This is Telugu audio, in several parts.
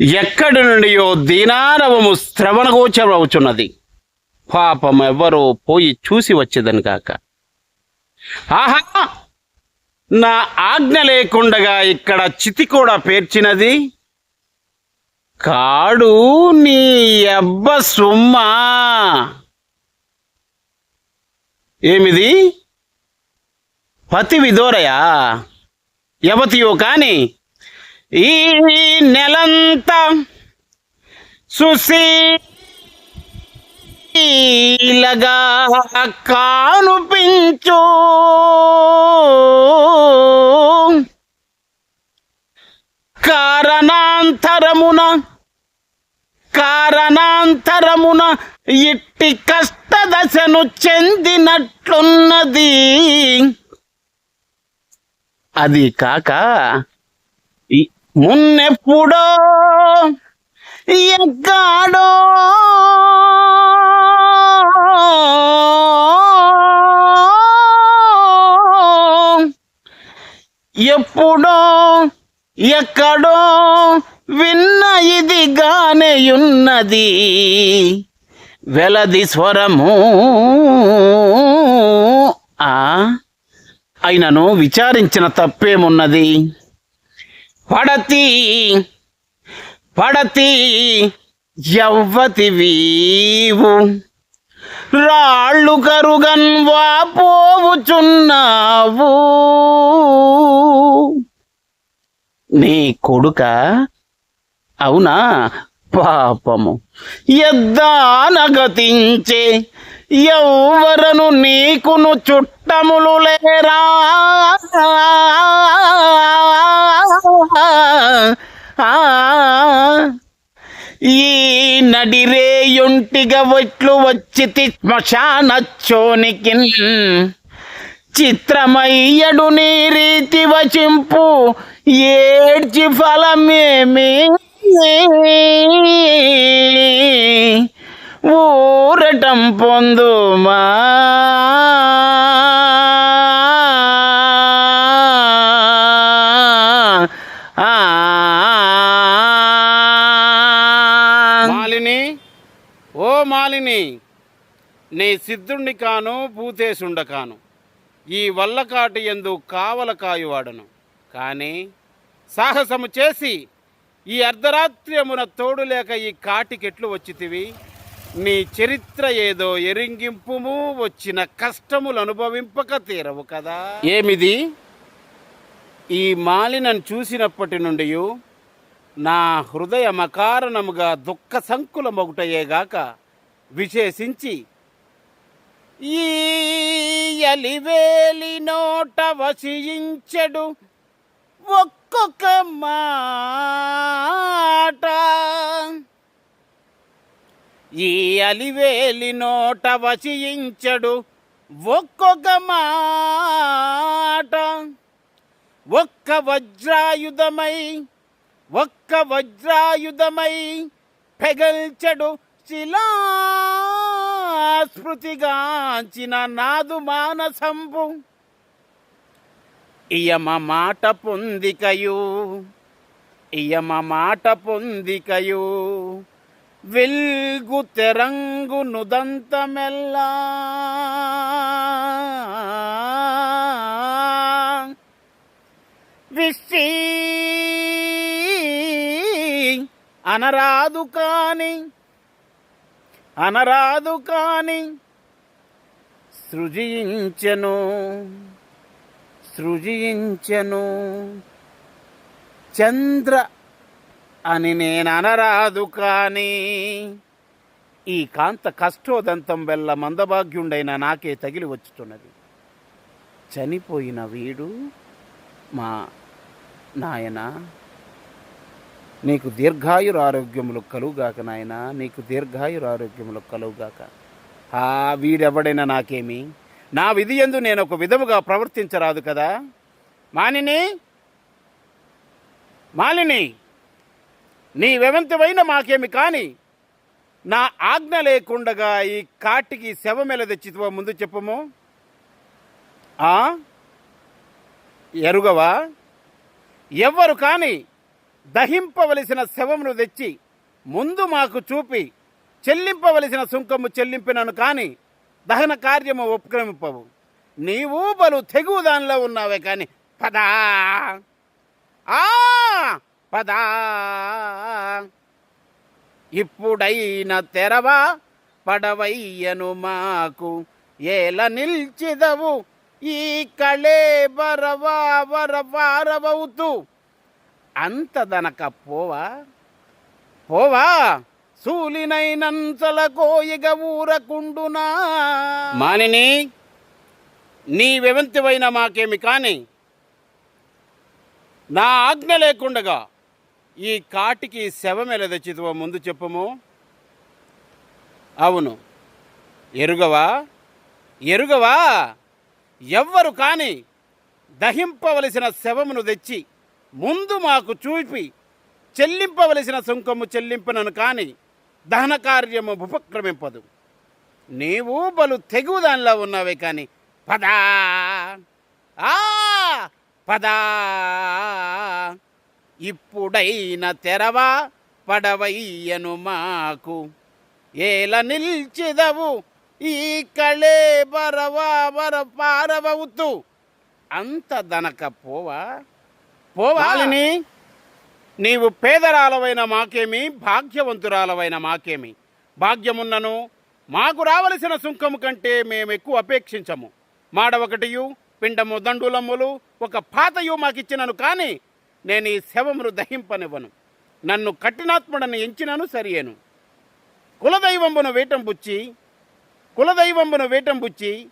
ఎక్కడి నుండియో దీనారవము శ్రవణగోచరవుచున్నది పాపం ఎవ్వరో పోయి చూసి వచ్చేదని కాక ఆహా! నా ఆజ్ఞ లేకుండగా ఇక్కడ చితి కూడా పేర్చినది. కాడు నీ అబ్బ సుమ్మా. ఏమిది? పతి విదోరయా యవతియో కానీ ఈ నెలంతా సుశీలగా కానుపించు. కారణాంతరమున కారణాంతరమున ఇట్టి కష్టదశను చెందినట్లున్నది. అది కాక మున్నెప్పుడో ఎక్కాడో ఎప్పుడో ఎక్కడో విన్న ఇదిగానేయున్నది వెలది స్వరము. ఆ? అయినను విచారించిన తప్పేమున్నది? పడతి పడతి యవ్వతి వీవు. రాళ్ళు కరుగన్ పోవుచున్నావు. నీ కొడుక అవునా? పాపము. ఎద్దానగతించే ఎవ్వరను నీకును చుట్టములు లేరా? నడిరేయుంటిగా వట్లు వచ్చి శ్మశానచ్చోనికి చిత్రమయ్యడు నీ రీతి వచింపు ఏడ్చి ఫలమేమి? ఊరటం పొందుమా? నీ సిద్ధుణ్ణి కాను భూతేశుండ కాను ఈ వల్లకాటి ఎందు కావల కాయువాడను కానీ సాహసము చేసి ఈ అర్ధరాత్ర్యమున తోడు లేక ఈ కాటికెట్లు వచ్చితివి. నీ చరిత్ర ఏదో ఎరింగింపుము వచ్చిన కష్టములు అనుభవింపక తీరవు కదా. ఏమిది? ఈ మాలినను చూసినప్పటి నుండి నా హృదయమకారణముగా దుఃఖ సంకుల విశేషించి ఈ అలివేలి నోట వసించడు ఒక్కొక్క మాట. ఈ అలివేలి నోట వసించడు ఒక్కొక్క మాట. ఒక్క వజ్రాయుధమై ఒక్క వజ్రాయుధమై పెగల్చడు శిలా స్మృతిగాంచిన నాదు మానసంపు ఇయమ మాట పొందికయు ఇయమ మాట పొందికయు. వెల్గు తెరంగు నుదంతమెల్లా. విష్టి అనరాదు కానీ అనరాదు కాని సృజించను సృజించను. చంద్ర అని నేను అనరాదు కానీ ఈ కాంత కష్టోదంతం వల్ల మందభాగ్యుండైన నాకే తగిలి వచ్చుతున్నది. చనిపోయిన వీడు మా నాయన. నీకు దీర్ఘాయుర ఆరోగ్యములు కలుగాక నాయన నీకు దీర్ఘాయుర ఆరోగ్యములు కలుగాక. ఆ వీడెవడైనా నాకేమి? నా విధి ఎందు నేను ఒక విధముగా ప్రవర్తించరాదు కదా? మానిని మాలిని నీవెవంతవైనా మాకేమి కాని నా ఆజ్ఞ లేకుండగా ఈ కాటికి శవమెల తెచ్చితివో ముందు చెప్పము. ఎరుగవా? ఎవ్వరు కానీ దహింపవలసిన శవమును తెచ్చి ముందు మాకు చూపి చెల్లింపవలసిన సుంకము చెల్లింపినను కాని దహన కార్యము ఉపక్రమింపవు నీవు బలు తెగువ దానిలో ఉన్నావే కాని పదా. ఆ! పదా. ఇప్పుడైన తెరవా పడవయ్యను మాకు. ఏల నిల్చిదవు. ఈ కళే బరవా వరవారవవుతూ అంతదనక పోవా? పోవా? సూలినైనంచల కోయిగ ఊరకుండునా? మానిని నీ వెవంతివైన మాకేమి కాని నా ఆజ్ఞ లేకుండగా ఈ కాటికి శవమెల తెచ్చితువో ముందు చెప్పము. అవును. ఎరుగవా? ఎరుగవా? ఎవ్వరు కాని దహింపవలసిన శవమును తెచ్చి ముందు మాకు చూపి చెల్లింపవలసిన సుంకము చెల్లింపునను కాని దహన కార్యము ఉపక్రమింపదు. నీవు బలు తెగువ దానిలో ఉన్నావే కాని పదా. ఆ! పదా. ఇప్పుడైన తెరవా పడవయ్యను మాకు. ఏల నిల్చిదవు ఈ కళే బరవా బర పారవవుతూ. అంత దనక పోవా పోవాలని నీవు పేదరాలవైన మాకేమి భాగ్యవంతురాలవైన మాకేమి? భాగ్యమున్నను మాకు రావలసిన సుంకము కంటే మేము ఎక్కువ అపేక్షించము. మాడ ఒకటియు పిండము దండులమ్ములు ఒక పాతయు మాకిచ్చినను కానీ నేను ఈ శవమును దహింపనివ్వను. నన్ను కఠినాత్ముడని ఎంచినను సరియను. కులదైవంబును వేటం బుచ్చి కులదైవంబును వేటం బుచ్చి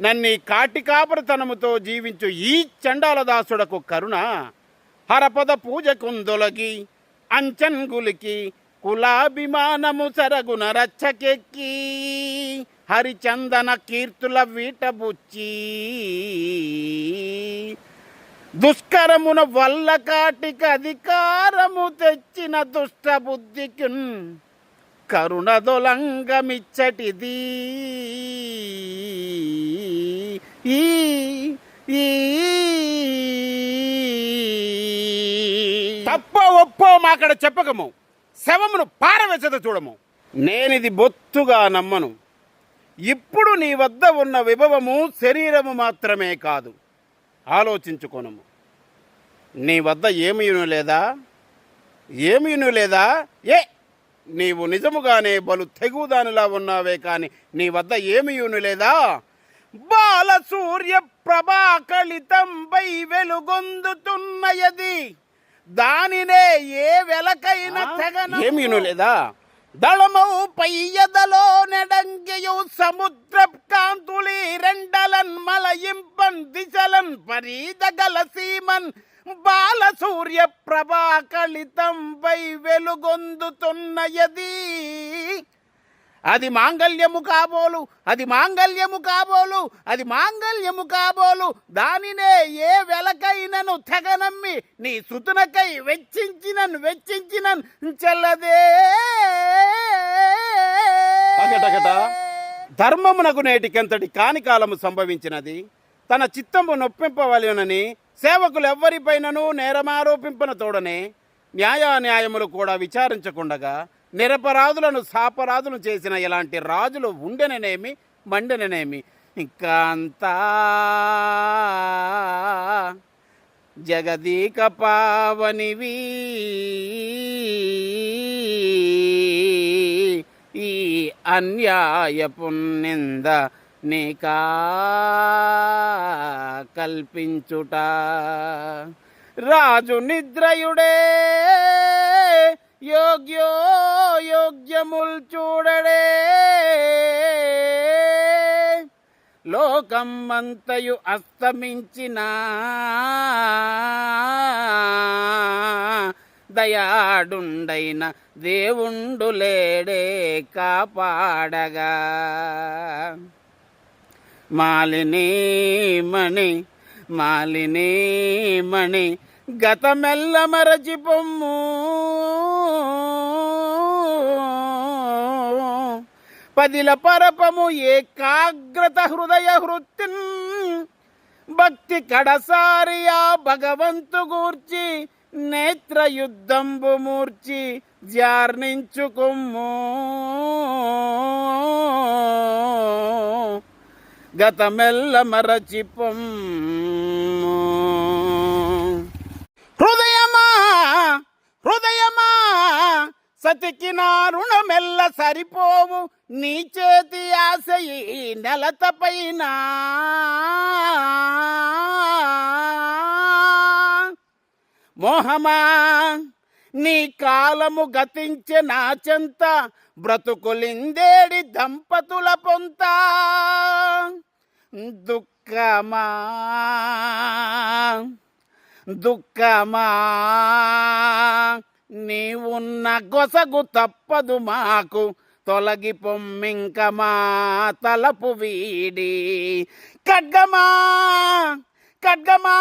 నన్ను కాటికాపరతనముతో కాటి కాపరితనముతో జీవించు ఈ చండాలదాసుడకు కరుణ. హరపద పూజ కుందొలగి అంచన్గులికి కులాభిమానము సరగున రచ్చకెక్కి హరిచందన కీర్తుల వీటబుచ్చి. దుష్కరమున వల్ల కాటికి అధికారము తెచ్చిన దుష్టబుద్ధికి కరుణదొలంగమిచ్చటిది. ఈ ఈ. తప్ప ఒప్పో మాకడ చెప్పకము. శవమును పారవేసద చూడము. నేనిది బొత్తుగా నమ్మను. ఇప్పుడు నీ వద్ద ఉన్న విభవము శరీరము మాత్రమే కాదు. ఆలోచించుకొనము. నీ వద్ద ఏమీను లేదా? ఏమీను లేదా? ఏ నీవు నిజముగానే బలు తెగుదానిలా ఉన్నావే కాని నీ వద్ద ఏమీయును లేదా? బాల సూర్య ప్రభాకళితంపై వెలుగొందుతున్నయది. దానినే ఏ వెలకైన తెగన ఏమీను లేదా? దళమౌ పయ్యదలో నెడంగియు సముద్ర కాంతులి రెండలన్ మలయింపన్ దిశలన్ పరీదగల సీమన్ బాల సూర్య ప్రభాకళితంపై వెలుగొందుతున్నయది అది మాంగల్యము కాబోలు అది మాంగల్యము కాబోలు అది మాంగల్యము కాబోలు. దానినే ఏ వెలకైనను తెగనమ్మి నీ శృతునకై వెచ్చించినన్ వెచ్చించినన్ చెల్లదే. ధర్మమునకు నేటికెంతటి కాని కాలము సంభవించినది. తన చిత్తము నొప్పింపవలెనని సేవకులు ఎవ్వరిపైనను నేరమారోపింపన తోడనే న్యాయాన్యాయములు కూడా విచారించకుండగా నిరపరాధులను సాపరాధులు చేసిన ఇలాంటి రాజులు ఉండెననేమి మండెననేమి. ఇంకా అంతా జగదీక పావనివి ఈ అన్యాయపు నింద నీకా కల్పించుట. రాజు నిద్రయుడే యోగ్యో యోగ్యముల్ చూడడే. లోకం అంతయు అస్తమించిన దయాడుండైన దేవుండు లేడే కాపాడగా. మాలిని మణి మాలిని మణి గతమెల్ల మరచి పొమ్ము పదిల పరపము ఏకాగ్రత హృదయ హృత్తిన్. భక్తి కడసారియా భగవంతు గూర్చి నేత్రయుద్ధంబు మూర్చి జార్ణించుకుమ్ము గతమెల్ల మరచిపొమ్ము హృదయమా హృదయమా సతికి నా రుణమెల్ల సరిపోవు. నీ చేతి ఆశ ఈ నెలత పైన మోహమా నీ కాలము గతించే నాచెంత బ్రతుకులిందేడి దంపతుల పొంత. దుఃఖమా? దుఃఖమా? నీవున్న గొసగు తప్పదు మాకు. తొలగి పొమ్మింక మా తలపు వీడి. ఖడ్గమా? ఖడ్గమా?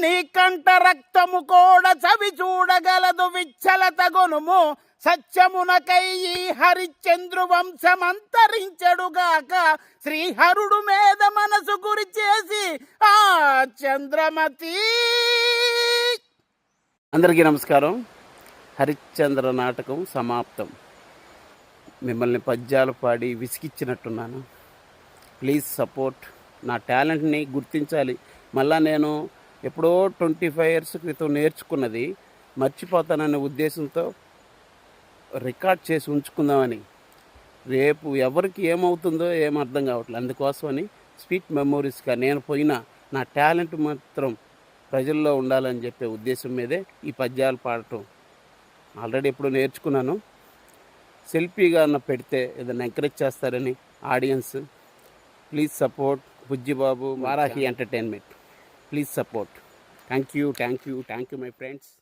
నీ కంట రక్తము కూడా చవి చూడగలదు విచ్చల తగునుము సత్యమునకై ఈ హరిశ్చంద్రు వంశమంతరించడుగాక శ్రీహరుడు మీద మనసు గురి చేసి ఆ చంద్రమతి. అందరికీ నమస్కారం. హరిశ్చంద్ర నాటకం సమాప్తం. మిమ్మల్ని పద్యాలు పాడి విసిగిచ్చినట్టున్నాను. Please support. నా టాలెంట్ని గుర్తించాలి. మళ్ళా నేను ఎప్పుడో ట్వంటీ ఫైవ్ ఇయర్స్ క్రితం నేర్చుకున్నది మర్చిపోతాననే ఉద్దేశంతో రికార్డ్ చేసి ఉంచుకుందామని. రేపు ఎవరికి ఏమవుతుందో ఏం అర్థం కావట్లేదు అందుకోసమని స్వీట్ మెమోరీస్గా నేను పోయినా నా టాలెంట్ మాత్రం ప్రజల్లో ఉండాలని చెప్పే ఉద్దేశం మీదే ఈ పద్యాలు పాడటం. ఆల్రెడీ ఎప్పుడు నేర్చుకున్నాను. సెల్ఫీగా అన్న పెడితే ఏదైనా ఎంకరేజ్ చేస్తారని audience please support Bujjibabu Varahi entertainment. Please support. Thank you, thank you, thank you, my friends.